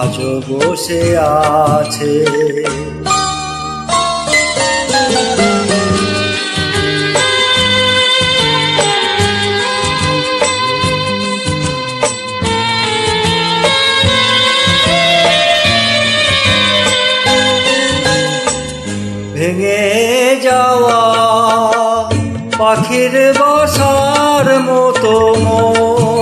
আজও বসে আছে ভেঙে যাওয়া পাখির বাসার মতো মন।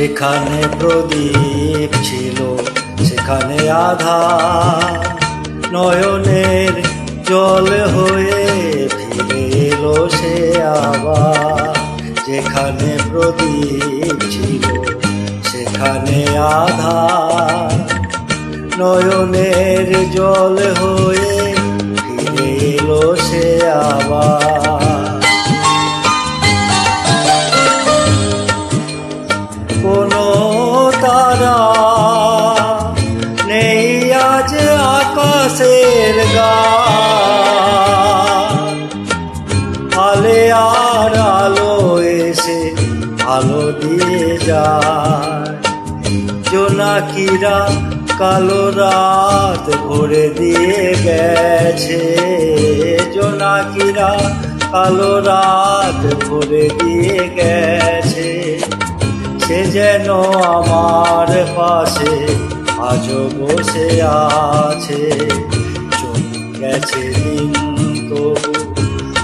যেখানে প্রদীপ ছিল, সেখানে আধার নয়নের জল হয়ে ফিরে সে আবার। যেখানে প্রদীপ ছিল, সেখানে আধার নয়নের জল হয়ে আলে আর আলো এসে আলো দিয়ে যায়। জোনাকিরা কালো রাত ভরে দিয়ে গেছে। জোনাকিরা কালো রাত ভরে দিয়ে গেছে। সে যেন আমার পাশে আজও বসে আছে। চলে গেছে দিন তবু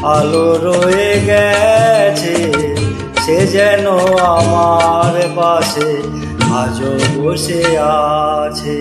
আলো রয়ে গেছে সে যেন আমার পাশে আজও বসে আছে।